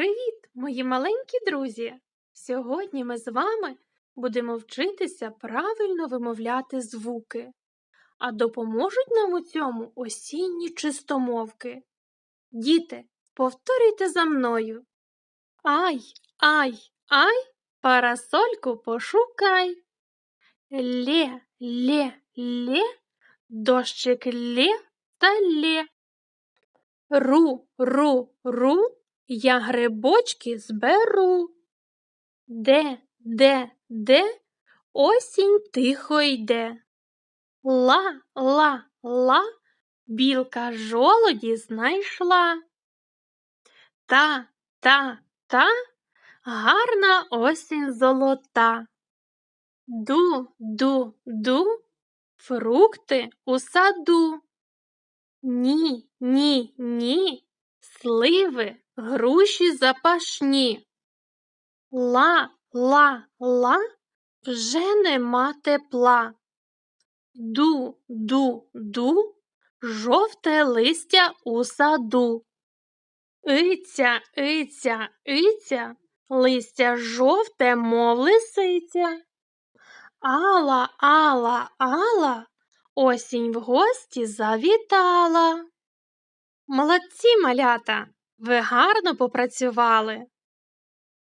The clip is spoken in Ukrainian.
Привіт, мої маленькі друзі! Сьогодні ми з вами будемо вчитися правильно вимовляти звуки, а допоможуть нам у цьому осінні чистомовки. Діти, повторюйте за мною. Ай, ай, ай, парасольку пошукай. Лє, лє, лє, дощик лє та лє. Ру, ру, ру, я грибочки зберу. Де, де, де, осінь тихо йде. Ла, ла, ла, білка жолоді знайшла. Та, та, та, гарна осінь золота. Ду, ду, ду, фрукти у саду. Ні, ні, ні, сливи, груші запашні. Ла, ла, ла, вже нема тепла. Ду, ду, ду, жовте листя у саду. Иця, иця, иця, листя жовте, мов лисиця. Алла, алла, алла, осінь в гості завітала. Молодці, малята, ви гарно попрацювали.